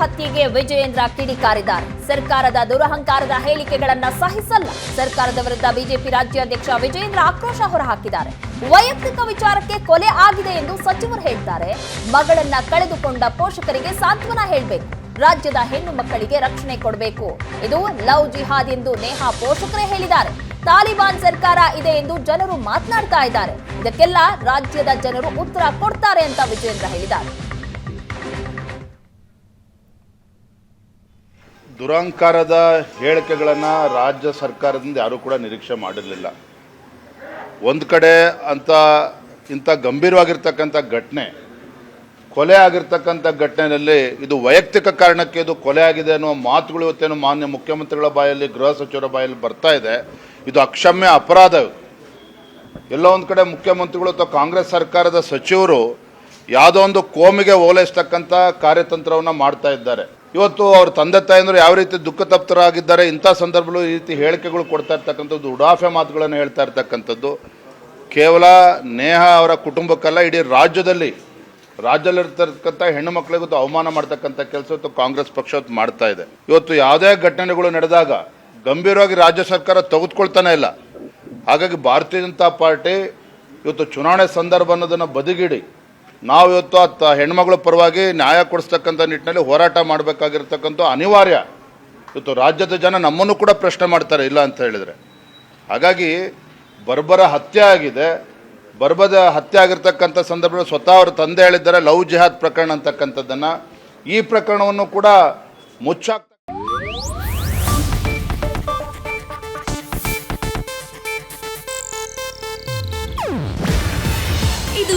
ಹತ್ಯೆಗೆ ವಿಜಯೇಂದ್ರ ಕಿಡಿಕಾರಿದ್ದಾರೆ. ಸರ್ಕಾರದ ದುರಹಂಕಾರದ ಹೇಳಿಕೆಗಳನ್ನ ಸಹಿಸಲ್ಲ. ಸರ್ಕಾರದ ವಿರುದ್ಧ ಬಿಜೆಪಿ ರಾಜ್ಯಾಧ್ಯಕ್ಷ ವಿಜಯೇಂದ್ರ ಆಕ್ರೋಶ ಹೊರಹಾಕಿದ್ದಾರೆ. ವೈಯಕ್ತಿಕ ವಿಚಾರಕ್ಕೆ ಕೊಲೆ ಆಗಿದೆ ಎಂದು ಸಚಿವರು ಹೇಳ್ತಾರೆ. ಮಗಳನ್ನ ಕಳೆದುಕೊಂಡ ಪೋಷಕರಿಗೆ ಸಾಂತ್ವನ ಹೇಳಬೇಕು. ರಾಜ್ಯದ ಹೆಣ್ಣು ಮಕ್ಕಳಿಗೆ ರಕ್ಷಣೆ ಕೊಡಬೇಕು. ಇದು ಲವ್ ಜಿಹಾದ್ ಎಂದು ನೇಹಾ ಪೋಷಕರೇ ಹೇಳಿದ್ದಾರೆ. ತಾಲಿಬಾನ್ ಸರ್ಕಾರ ಇದೆ ಎಂದು ಜನರು ಮಾತನಾಡ್ತಾ ಇದ್ದಾರೆ. ಇದಕ್ಕೆಲ್ಲ ರಾಜ್ಯದ ಜನರು ಉತ್ತರ ಕೊಡ್ತಾರೆ ಅಂತ ವಿಜಯೇಂದ್ರ ಹೇಳಿದ್ದಾರೆ. ದುರಹಂಕಾರದ ಹೇಳಿಕೆಗಳನ್ನು ರಾಜ್ಯ ಸರ್ಕಾರದಿಂದ ಯಾರೂ ಕೂಡ ನಿರೀಕ್ಷೆ ಮಾಡಿರಲಿಲ್ಲ. ಒಂದು ಕಡೆ ಅಂತ ಇಂಥ ಗಂಭೀರವಾಗಿರ್ತಕ್ಕಂಥ ಘಟನೆ, ಕೊಲೆ ಆಗಿರ್ತಕ್ಕಂಥ ಘಟನೆಯಲ್ಲಿ ಇದು ವೈಯಕ್ತಿಕ ಕಾರಣಕ್ಕೆ ಇದು ಕೊಲೆ ಆಗಿದೆ ಅನ್ನುವ ಮಾತುಗಳು ಇವತ್ತೇನು ಮಾನ್ಯ ಮುಖ್ಯಮಂತ್ರಿಗಳ ಬಾಯಲ್ಲಿ, ಗೃಹ ಸಚಿವರ ಬಾಯಲ್ಲಿ ಬರ್ತಾ ಇದೆ. ಇದು ಅಕ್ಷಮ್ಯ ಅಪರಾಧ ಎಲ್ಲೋ ಒಂದು ಕಡೆ ಮುಖ್ಯಮಂತ್ರಿಗಳು ಅಥವಾ ಕಾಂಗ್ರೆಸ್ ಸರ್ಕಾರದ ಸಚಿವರು ಯಾವುದೋ ಒಂದು ಕೋಮಿಗೆ ಓಲೈಸ್ತಕ್ಕಂಥ ಕಾರ್ಯತಂತ್ರವನ್ನು ಮಾಡ್ತಾ ಇದ್ದಾರೆ. ಇವತ್ತು ಅವ್ರ ತಂದೆ ತಾಯಂದ್ರು ಯಾವ ರೀತಿ ದುಃಖ ತಪ್ತರಾಗಿದ್ದಾರೆ, ಇಂಥ ಸಂದರ್ಭಗಳು ಈ ರೀತಿ ಹೇಳಿಕೆಗಳು ಕೊಡ್ತಾ ಇರ್ತಕ್ಕಂಥದ್ದು, ಉಡಾಫೆ ಮಾತುಗಳನ್ನು ಹೇಳ್ತಾ ಇರ್ತಕ್ಕಂಥದ್ದು. ಕೇವಲ ನೇಹ ಅವರ ಕುಟುಂಬಕ್ಕಲ್ಲ, ಇಡೀ ರಾಜ್ಯದಲ್ಲಿ ರಾಜ್ಯದಲ್ಲಿರ್ತಕ್ಕಂಥ ಹೆಣ್ಣು ಮಕ್ಕಳಿಗೂ ಅವಮಾನ ಮಾಡ್ತಕ್ಕಂಥ ಕೆಲಸ ಕಾಂಗ್ರೆಸ್ ಪಕ್ಷ ಮಾಡ್ತಾ ಇದೆ. ಇವತ್ತು ಯಾವುದೇ ಘಟನೆಗಳು ನಡೆದಾಗ ಗಂಭೀರವಾಗಿ ರಾಜ್ಯ ಸರ್ಕಾರ ತೆಗೆದುಕೊಳ್ತಾನೆ ಇಲ್ಲ. ಹಾಗಾಗಿ ಭಾರತೀಯ ಜನತಾ ಪಾರ್ಟಿ ಇವತ್ತು ಚುನಾವಣೆ ಸಂದರ್ಭ ಅನ್ನೋದನ್ನು ಬದಿಗಿಡಿ ನಾವು ಇವತ್ತು ಆ ಹೆಣ್ಮಗಳ ಪರವಾಗಿ ನ್ಯಾಯ ಕೊಡಿಸ್ತಕ್ಕಂಥ ನಿಟ್ಟಿನಲ್ಲಿ ಹೋರಾಟ ಮಾಡಬೇಕಾಗಿರ್ತಕ್ಕಂಥ ಅನಿವಾರ್ಯ. ಇವತ್ತು ರಾಜ್ಯದ ಜನ ನಮ್ಮನ್ನು ಕೂಡ ಪ್ರಶ್ನೆ ಮಾಡ್ತಾರೆ, ಇಲ್ಲ ಅಂತ ಹೇಳಿದರೆ. ಹಾಗಾಗಿ ಬರ್ಬರ ಹತ್ಯೆ ಆಗಿದೆ. ಬರ್ಬದ ಹತ್ಯೆ ಆಗಿರ್ತಕ್ಕಂಥ ಸಂದರ್ಭದಲ್ಲಿ ಸ್ವತಃ ಅವರು ತಂದೆ ಹೇಳಿದ್ದಾರೆ, ಲವ್ ಜಿಹಾದ್ ಪ್ರಕರಣ ಅಂತಕ್ಕಂಥದ್ದನ್ನು. ಈ ಪ್ರಕರಣವನ್ನು ಕೂಡ ಮುಚ್ಚಾಕ್ ಇದು